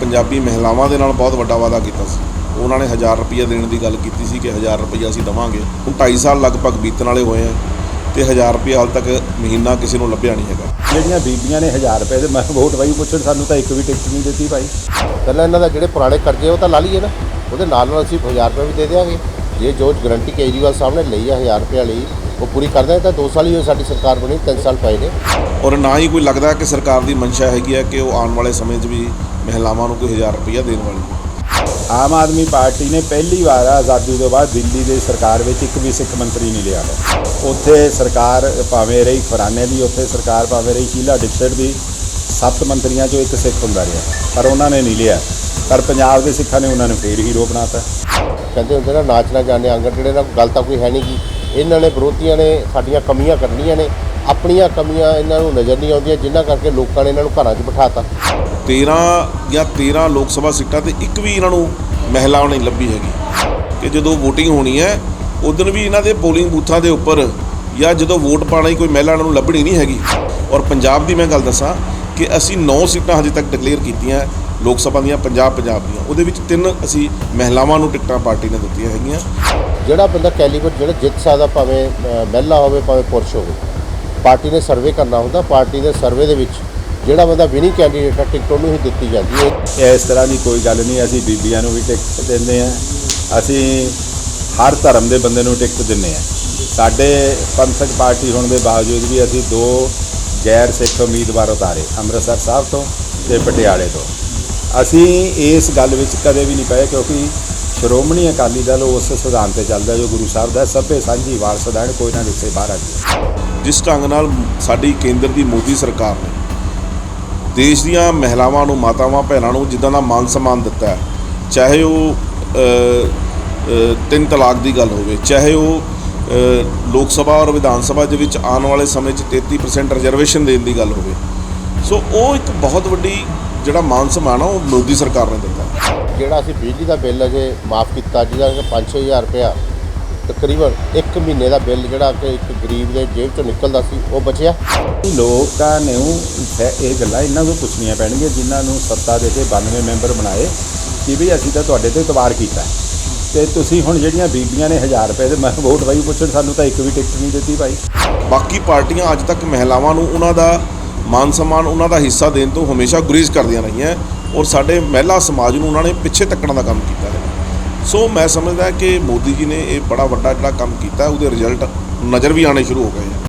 ਪੰਜਾਬੀ ਮਹਿਲਾਵਾਂ ਦੇ ਨਾਲ ਬਹੁਤ ਵੱਡਾ ਵਾਅਦਾ ਕੀਤਾ ਸੀ। ਉਹਨਾਂ ਨੇ 1000 ਰੁਪਈਆ ਦੇਣ ਦੀ ਗੱਲ ਕੀਤੀ ਸੀ ਕਿ 1000 ਰੁਪਈਆ ਅਸੀਂ ਦੇਵਾਂਗੇ। ਹੁਣ 2.5 ਸਾਲ ਲਗਭਗ ਬੀਤਣ ਵਾਲੇ ਹੋਏ ਆ ਤੇ 1000 ਰੁਪਈਆ ਹਾਲ ਤੱਕ ਮਹੀਨਾ ਕਿਸੇ ਨੂੰ ਲੱਭਿਆ ਨਹੀਂ ਹੈਗਾ। ਜਿਹੜੀਆਂ ਬੀਬੀਆਂ ਨੇ 1000 ਰੁਪਏ ਦੇ ਮੈਂ ਵੋਟ ਵਾਈ ਪੁੱਛਣ ਸਾਨੂੰ ਤਾਂ ਇੱਕ ਵੀ ਟਿਕਟ ਨਹੀਂ ਦਿੱਤੀ ਭਾਈ। ਪਹਿਲਾਂ ਇਹਨਾਂ ਦਾ ਜਿਹੜੇ ਪੁਰਾਣੇ ਕਰਜ਼ੇ ਉਹ ਤਾਂ ਲਾ ਲਈਏ ਨਾ। ਉਹਦੇ ਨਾਲ ਨਾਲ ਅਸੀਂ 1000 ਰੁਪਏ ਵੀ ਦੇ ਦਿਆਂਗੇ। ਜੇ ਜੋ ਗਰੰਟੀ ਕੇਜਰੀਵਾਲ ਸਾਹਿਬ ਨੇ ਲਈ ਆ 1000 ਰੁਪਏ ਲਈ ਉਹ ਪੂਰੀ ਕਰਦੇ ਤਾਂ 2 ਸਾਲ ਹੀ ਹੋਏ ਸਾਡੀ ਸਰਕਾਰ ਬਣੀ 3 ਸਾਲ ਪਏ ਨੇ। ਔਰ ਨਾ ਹੀ ਕੋਈ ਲੱਗਦਾ ਕਿ ਸਰਕਾਰ ਦੀ ਮਨਸ਼ਾ ਹੈਗੀ ਹੈ ਕਿ ਉਹ ਆਉਣ ਵਾਲੇ ਸਮੇਂ 'ਚ ਵੀ ਮਹਿਲਾਵਾਂ ਨੂੰ ਕੋਈ 1000 ਰੁਪਈਆ ਦੇਣ ਵਾਲੀ ਹੈ ਆਮ ਆਦਮੀ ਪਾਰਟੀ ਨੇ ਪਹਿਲੀ ਵਾਰ ਆਜ਼ਾਦੀ ਤੋਂ ਬਾਅਦ ਦਿੱਲੀ ਦੇ ਸਰਕਾਰ ਵਿੱਚ ਇੱਕ ਵੀ ਸਿੱਖ ਮੰਤਰੀ ਨਹੀਂ ਲਿਆ ਹੈ। ਉੱਥੇ ਸਰਕਾਰ ਭਾਵੇਂ ਰਹੀ ਖੁਰਾਨੇ ਦੀ ਉੱਥੇ ਸਰਕਾਰ ਭਾਵੇਂ ਰਹੀ ਸ਼ੀਲਾ ਡਿਕਸਟ ਦੀ ਸੱਤ ਮੰਤਰੀਆਂ ਚੋਂ ਇੱਕ ਸਿੱਖ ਹੁੰਦਾ ਰਿਹਾ। ਪਰ ਉਹਨਾਂ ਨੇ ਨਹੀਂ ਲਿਆ। ਪਰ ਪੰਜਾਬ ਦੇ ਸਿੱਖਾਂ ਨੇ ਉਹਨਾਂ ਨੂੰ ਫੇਰ ਹੀਰੋ ਬਣਾਤਾ। ਕਹਿੰਦੇ ਹੁੰਦੇ ਨਾ ਨਾਚ ਨਾ ਜਾਣੇ ਜਿਹੜੇ ਨਾਲ ਗੱਲ ਤਾਂ ਕੋਈ ਹੈ ਨਹੀਂ ਗੀ ਇਹਨਾਂ ਨੇ ਵਿਰੋਧੀਆਂ ਨੇ ਸਾਡੀਆਂ ਕਮੀਆਂ ਕੱਢਣੀਆਂ ਨੇ, ਆਪਣੀਆਂ ਕਮੀਆਂ ਇਹਨਾਂ ਨੂੰ ਨਜ਼ਰ ਨਹੀਂ ਆਉਂਦੀਆਂ, ਜਿਨ੍ਹਾਂ ਕਰਕੇ ਲੋਕਾਂ ਨੇ ਇਹਨਾਂ ਨੂੰ ਘਰਾਂ 'ਚ ਬਿਠਾਤਾ। 13 ਜਾਂ 13 ਲੋਕ ਸਭਾ ਸੀਟਾਂ ਤੇ ਇੱਕ ਵੀ ਇਹਨਾਂ ਨੂੰ ਮਹਿਲਾ ਨਹੀਂ ਲੱਭੀ ਹੈਗੀ। ਕਿ ਜਦੋਂ VOTING ਹੋਣੀ ਹੈ ਉਦੋਂ ਵੀ ਇਹਨਾਂ ਦੇ ਪੋਲਿੰਗ ਬੂਥਾਂ ਦੇ ਉੱਪਰ ਜਾਂ ਜਦੋਂ ਵੋਟ ਪਾਣਾ ਹੀ ਕੋਈ ਮਹਿਲਾ ਇਹਨਾਂ ਨੂੰ ਲੱਭਣੀ ਨਹੀਂ ਹੈਗੀ। ਔਰ ਪੰਜਾਬ ਦੀ ਮੈਂ ਗੱਲ ਦੱਸਾਂ ਕਿ ਅਸੀਂ 9 ਸੀਟਾਂ ਹਜੇ ਤੱਕ ਡਿਕਲੇਅਰ ਕੀਤੀਆਂ ਲੋਕ ਸਭਾ ਦੀਆਂ ਪੰਜਾਬ ਪੰਜਾਬ ਦੀਆਂ। ਉਹਦੇ ਵਿੱਚ ਤਿੰਨ ਅਸੀਂ ਮਹਿਲਾਵਾਂ ਨੂੰ ਟਿਕਟਾਂ ਪਾਰਟੀ ਨੇ ਦਿੱਤੀਆਂ ਹੈਗੀਆਂ। ਜਿਹੜਾ ਬੰਦਾ ਕੈਲੀਬਰ ਜਿਹੜਾ ਜਿੱਤ ਸਕਦਾ ਭਾਵੇਂ ਮਹਿਲਾ ਹੋਵੇ ਭਾਵੇਂ ਪੁਰਸ਼ ਹੋਵੇ ਪਾਰਟੀ ਨੇ ਸਰਵੇ ਕਰਨਾ ਹੁੰਦਾ। ਪਾਰਟੀ ਦੇ ਸਰਵੇ ਦੇ ਵਿੱਚ ਜਿਹੜਾ ਬੰਦਾ ਵਿਨਿੰਗ ਕੈਂਡੀਡੇਟ ਹੈ ਟਿਕਟ ਉਹਨੂੰ ਹੀ ਦਿੱਤੀ ਜਾਂਦੀ ਹੈ। ਇਸ ਤਰ੍ਹਾਂ ਦੀ ਕੋਈ ਗੱਲ ਨਹੀਂ ਅਸੀਂ ਬੀਬੀਆਂ ਨੂੰ ਵੀ ਟਿਕਟ ਦਿੰਦੇ ਆ ਅਸੀਂ ਹਰ ਧਰਮ ਦੇ ਬੰਦੇ ਨੂੰ ਟਿਕਟ ਦਿੰਦੇ ਆ ਸਾਡੇ ਪੰਥਕ ਪਾਰਟੀ ਹੋਣ ਦੇ ਬਾਵਜੂਦ ਵੀ ਅਸੀਂ ਦੋ ਗੈਰ ਸਿੱਖ ਉਮੀਦਵਾਰ ਉਤਾਰੇ ਅੰਮ੍ਰਿਤਸਰ ਸਾਹਿਬ ਤੋਂ ਤੇ ਪਟਿਆਲੇ ਤੋਂ। ਅਸੀਂ ਇਸ ਗੱਲ ਵਿੱਚ ਕਦੇ ਵੀ ਨਹੀਂ ਪਏ ਕਿਉਂਕਿ ਸ਼੍ਰੋਮਣੀ ਅਕਾਲੀ ਦਲ ਉਸ ਸਿਧਾਂਤ ਤੇ ਚੱਲਦਾ ਜੋ ਗੁਰੂ ਸਾਹਿਬ ਦਾ ਸਭੇ ਸਾਂਝੀ ਵਾਰਸ ਦੇਣ ਕੋਈ ਨਾ ਕਿਸੇ ਬਾਹਰ ਆ ਜਾਏ ਜਿਸ ਢੰਗ ਨਾਲ ਸਾਡੀ ਕੇਂਦਰ ਦੀ ਮੋਦੀ ਸਰਕਾਰ ਨੇ ਦੇਸ਼ ਦੀਆਂ ਮਹਿਲਾਵਾਂ ਨੂੰ, ਮਾਤਾਵਾਂ, ਭੈਣਾਂ ਨੂੰ ਜਿੱਦਾਂ ਦਾ ਮਾਨ ਸਨਮਾਨ ਦਿੱਤਾ ਹੈ, ਚਾਹੇ ਉਹ ਤਿੰਨ ਤਲਾਕ ਦੀ ਗੱਲ ਹੋਵੇ, ਚਾਹੇ ਉਹ ਲੋਕ ਸਭਾ ਔਰ ਵਿਧਾਨ ਸਭਾ ਦੇ ਵਿੱਚ ਆਉਣ ਵਾਲੇ ਸਮੇਂ 'ਚ 33% ਰਿਜ਼ਰਵੇਸ਼ਨ ਦੇਣ ਦੀ ਗੱਲ ਹੋਵੇ। ਸੋ ਉਹ ਇੱਕ ਬਹੁਤ ਵੱਡੀ ਜਿਹੜਾ ਮਾਨ ਸਨਮਾਨ ਆ ਉਹ ਮੋਦੀ ਸਰਕਾਰ ਨੇ ਦਿੱਤਾ। ਜਿਹੜਾ ਅਸੀਂ ਬਿਜਲੀ ਦਾ ਬਿੱਲ ਅਜੇ ਮਾਫ ਕੀਤਾ ਜਿਹਦਾ ਕਿ 5-6000 ਰੁਪਇਆ ਤਕਰੀਬਨ 1 ਮਹੀਨੇ ਦਾ ਬਿੱਲ ਜਿਹੜਾ ਕਿ ਇੱਕ ਗਰੀਬ ਦੇ ਜੇਬ ਚੋਂ ਨਿਕਲਦਾ ਸੀ ਉਹ ਬਚਿਆ। ਲੋਕਾਂ ਨੂੰ ਇਹ ਇਹ ਗੱਲਾਂ ਇਹਨਾਂ ਨੂੰ ਪੁੱਛਣੀਆਂ ਪੈਣਗੀਆਂ ਜਿਨ੍ਹਾਂ ਨੂੰ ਸੱਤਾ ਦੇ ਕੇ 92 ਮੈਂਬਰ ਬਣਾਏ ਕਿ ਵੀ ਅਸੀਂ ਤਾਂ ਤੁਹਾਡੇ ਤੇ ਇਤਬਾਰ ਕੀਤਾ। ਤੇ ਤੁਸੀਂ ਹੁਣ ਜਿਹੜੀਆਂ ਬੀਬੀਆਂ ਨੇ 1000 ਰੁਪਏ ਦੇ ਮੈਂ ਵੋਟ ਵਾਈ ਪੁੱਛਣ ਸਾਨੂੰ ਤਾਂ ਇੱਕ ਵੀ ਟਿਕਟ ਨਹੀਂ ਦਿੱਤੀ ਭਾਈ। ਬਾਕੀ ਪਾਰਟੀਆਂ ਅੱਜ ਤੱਕ ਮਹਿਲਾਵਾਂ ਨੂੰ ਉਹਨਾਂ ਦਾ ਮਾਨ ਸਨਮਾਨ ਉਹਨਾਂ ਦਾ ਹਿੱਸਾ ਦੇਣ ਤੋਂ ਹਮੇਸ਼ਾ ਗੁਰੇਜ਼ ਕਰਦੀਆਂ ਰਹੀਆਂ ਔਰ ਸਾਡੇ ਮਹਿਲਾ ਸਮਾਜ ਨੂੰ ਉਹਨਾਂ ਨੇ ਪਿੱਛੇ ਤੱਕਣ ਦਾ ਕੰਮ ਕੀਤਾ ਹੈ। ਸੋ ਮੈਂ ਸਮਝਦਾ ਕਿ ਮੋਦੀ ਜੀ ਨੇ ਇਹ ਬੜਾ ਵੱਡਾ ਜਿਹੜਾ ਕੰਮ ਕੀਤਾ ਉਹਦੇ ਰਿਜ਼ਲਟ ਨਜ਼ਰ ਵੀ ਆਣੇ ਸ਼ੁਰੂ ਹੋ ਗਏ